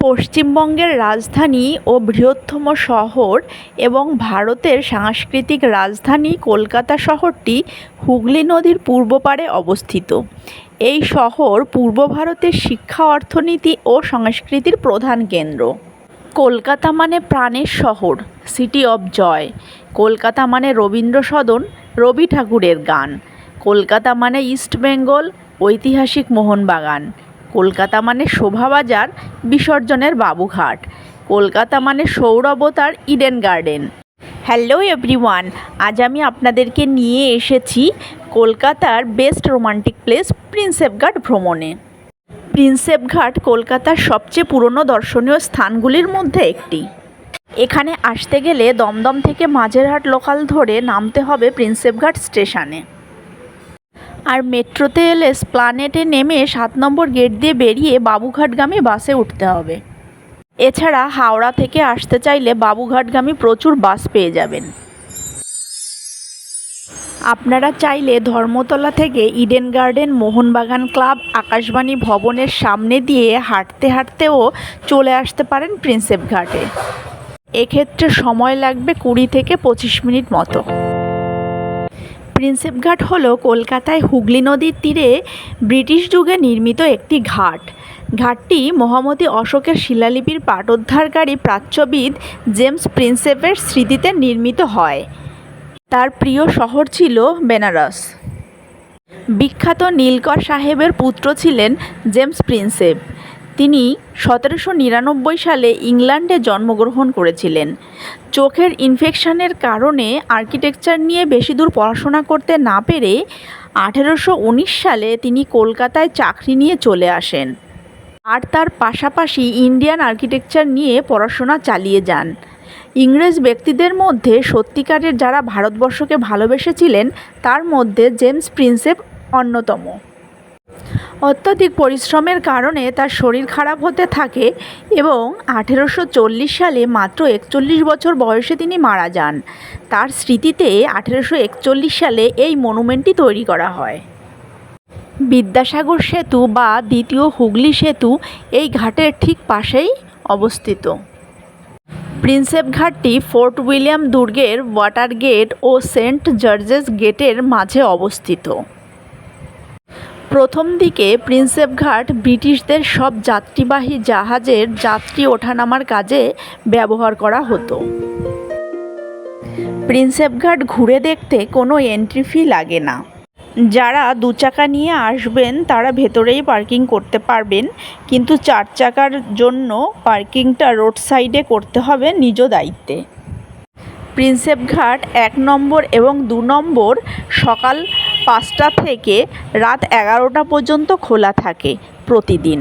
পশ্চিমবঙ্গের রাজধানী ও বৃহত্তম শহর এবং ভারতের সাংস্কৃতিক রাজধানী কলকাতা শহরটি হুগলি নদীর পূর্ব পাড়ে অবস্থিত। এই শহর পূর্ব ভারতের শিক্ষা, অর্থনীতি ও সংস্কৃতির প্রধান কেন্দ্র। কলকাতা মানে প্রাণের শহর সিটি অফ জয় কলকাতা মানে রবীন্দ্র সদন, রবি ঠাকুরের গান। কলকাতা মানে ইস্ট বেঙ্গল ঐতিহাসিক মোহনবাগান। কলকাতা মানে শোভাবাজার, বিসর্জনের বাবুঘাট। কলকাতা মানে সৌরবতার ইডেন গার্ডেন। হ্যালো এভরিওয়ান, আজ আমি আপনাদেরকে নিয়ে এসেছি কলকাতার বেস্ট রোমান্টিক প্লেস প্রিন্সেপঘাট ভ্রমণে। প্রিন্সেপঘাট কলকাতার সবচেয়ে পুরনো দর্শনীয় স্থানগুলির মধ্যে একটি। এখানে আসতে গেলে দমদম থেকে মাঝেরহাট লোকাল ধরে নামতে হবে প্রিন্সেপঘাট স্টেশনে। আর মেট্রোতে এলে স্প্লানেটে নেমে সাত নম্বর গেট দিয়ে বেরিয়ে বাবুঘাটগামী বাসে উঠতে হবে। এছাড়া হাওড়া থেকে আসতে চাইলে বাবুঘাটগামী প্রচুর বাস পেয়ে যাবেন। আপনারা চাইলে ধর্মতলা থেকে Eden Garden, Mohun Bagan club, Akashvani ভবনের সামনে দিয়ে হাঁটতে হাঁটতেও চলে আসতে পারেন প্রিন্সেপ ঘাটে। এক্ষেত্রে সময় লাগবে কুড়ি থেকে পঁচিশ মিনিট মতো। প্রিন্সেপ ঘাট হল কলকাতায় হুগলি নদীর তীরে ব্রিটিশ যুগে নির্মিত একটি ঘাট। ঘাটটি মহামতি অশোকের শিলালিপির পাঠোদ্ধারকারী প্রাচ্যবিদ জেমস প্রিন্সেপের স্মৃতিতে নির্মিত হয়। তার প্রিয় শহর ছিল বেনারস। বিখ্যাত নীলকর সাহেবের পুত্র ছিলেন জেমস প্রিন্সেপ। তিনি সতেরোশো নিরানব্বই সালে ইংল্যান্ডে জন্মগ্রহণ করেছিলেন। চোখের ইনফেকশনের কারণে আর্কিটেকচার নিয়ে বেশি দূর পড়াশোনা করতে না পেরে আঠেরোশো উনিশ সালে তিনি কলকাতায় চাকরি নিয়ে চলে আসেন। আর তার পাশাপাশি ইন্ডিয়ান আর্কিটেকচার নিয়ে পড়াশোনা চালিয়ে যান। ইংরেজ ব্যক্তিদের মধ্যে সত্যিকারের যারা ভারতবর্ষকে ভালোবেসেছিলেন, তার মধ্যে জেমস প্রিন্সেপ অন্যতম। অত্যধিক পরিশ্রমের কারণে তার শরীর খারাপ হতে থাকে এবং আঠেরোশো চল্লিশ সালে মাত্র একচল্লিশ বছর বয়সে তিনি মারা যান। তার স্মৃতিতে আঠেরোশো একচল্লিশ সালে এই মনুমেন্টটি তৈরি করা হয়। বিদ্যাসাগর সেতু বা দ্বিতীয় হুগলি সেতু এই ঘাটের ঠিক পাশেই অবস্থিত। প্রিন্সেপ ঘাটটি ফোর্ট উইলিয়াম দুর্গের ওয়াটার গেট ও সেন্ট জর্জেস গেটের মাঝে অবস্থিত। প্রথম দিকে প্রিন্সেপ ঘাট ব্রিটিশদের সব যাত্রীবাহী জাহাজের যাত্রী ওঠানামার কাজে ব্যবহার করা হতো। প্রিন্সেপ ঘাট ঘুরে দেখতে কোনো এন্ট্রি ফি লাগে না। যারা দু চাকা নিয়ে আসবেন, তারা ভেতরেই পার্কিং করতে পারবেন, কিন্তু চার চাকার জন্য পার্কিংটা রোড সাইডে করতে হবে নিজ দায়িত্বে। প্রিন্সেপ ঘাট এক নম্বর এবং দু নম্বর সকাল পাঁচটা থেকে রাত এগারোটা পর্যন্ত খোলা থাকে প্রতিদিন।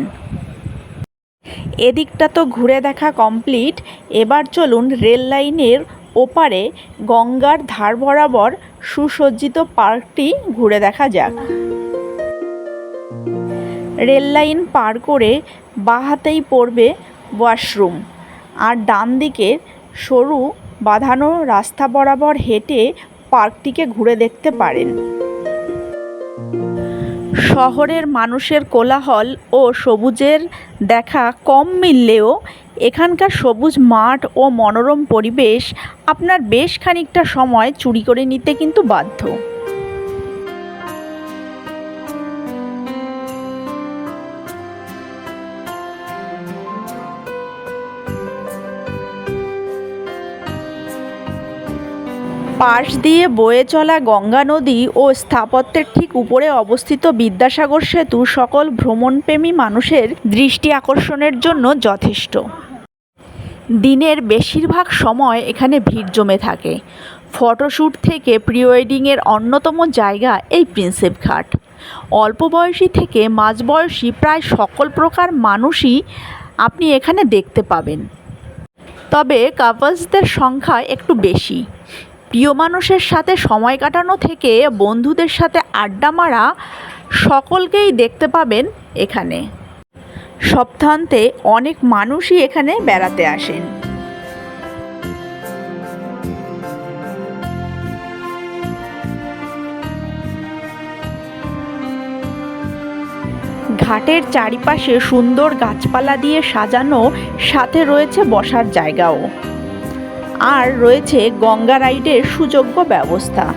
এদিকটা তো ঘুরে দেখা কমপ্লিট। এবার চলুন রেল লাইনের ওপারে গঙ্গার ধার বরাবর সুসজ্জিত পার্কটি ঘুরে দেখা যাক। রেল লাইন পার করে বাহাতেই পড়বে ওয়াশরুম আর ডান দিকে সরু বাঁধানো রাস্তা বরাবর হেঁটে পার্কটিকে ঘুরে দেখতে পারেন। শহরের মানুষের কোলাহল ও সবুজের দেখা কম মিললেও এখানকার সবুজ মাঠ ও মনোরম পরিবেশ আপনার বেশ খানিকটা সময় চুরি করে নিতে কিন্তু বাধ্য। পাশ দিয়ে বয়ে চলা গঙ্গা নদী ও স্থাপত্যের ঠিক উপরে অবস্থিত বিদ্যাসাগর সেতু সকল ভ্রমণপ্রেমী মানুষের দৃষ্টি আকর্ষণের জন্য যথেষ্ট। দিনের বেশিরভাগ সময় এখানে ভিড় জমে থাকে। ফটোশ্যুট থেকে প্রি ওয়েডিংয়ের অন্যতম জায়গা এই প্রিন্সেপ ঘাট। অল্প বয়সী থেকে মাঝবয়সী প্রায় সকল প্রকার মানুষই আপনি এখানে দেখতে পাবেন। তবে কাপলসদের সংখ্যা একটু বেশি। প্রিয় মানুষের সাথে সময় কাটানো থেকে বন্ধুদের সাথে আড্ডা মারা সকলকেই দেখতে পাবেন এখানে। সপ্তাহান্তে অনেক মানুষই এখানে বেড়াতে আসেন। ঘাটের চারিপাশে সুন্দর গাছপালা দিয়ে সাজানো, সাথে রয়েছে বসার জায়গাও। আর রয়েছে গঙ্গা রাইডের সুযোগ্য ব্যবস্থা।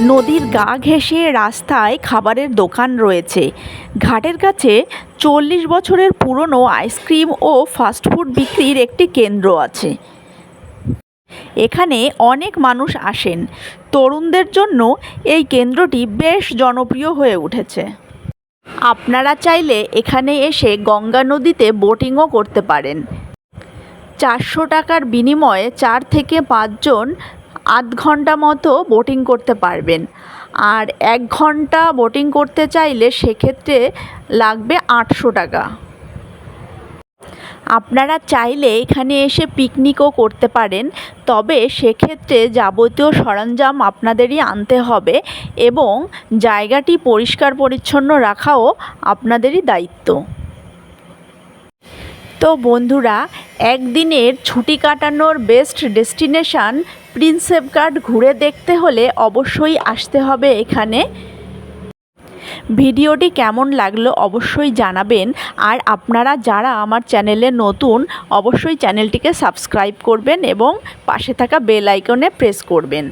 নদীর গা ঘেঁষে রাস্তায় খাবারের দোকান রয়েছে। ঘাটের কাছে চল্লিশ বছরের পুরনো আইসক্রিম ও ফাস্টফুড বিক্রির একটি কেন্দ্র আছে। এখানে অনেক মানুষ আসেন। তরুণদের জন্য এই কেন্দ্রটি বেশ জনপ্রিয় হয়ে উঠেছে। আপনারা চাইলে এখানে এসে গঙ্গা নদীতে বোটিংও করতে পারেন। চারশো টাকার বিনিময়ে চার থেকে পাঁচজন আধ ঘণ্টা মতো বোটিং করতে পারবেন। আর এক ঘণ্টা বোটিং করতে চাইলে সেক্ষেত্রে লাগবে আটশো টাকা। আপনারা চাইলে এখানে এসে পিকনিকও করতে পারেন। তবে সেক্ষেত্রে যাবতীয় সরঞ্জাম আপনাদেরই আনতে হবে এবং জায়গাটি পরিষ্কার পরিচ্ছন্ন রাখাও আপনাদেরই দায়িত্ব। তো বন্ধুরা, একদিনের ছুটি কাটানোর বেস্ট ডেস্টিনেশন প্রিন্সেপ ঘাট ঘুরে দেখতে হলে অবশ্যই আসতে হবে এখানে। ভিডিওটি কেমন লাগল অবশ্যই জানাবেন। আর আপনারা যারা আমার চ্যানেলে নতুন, অবশ্যই চ্যানেলটিকে সাবস্ক্রাইব করবেন এবং পাশে থাকা বেল আইকনে প্রেস করবেন।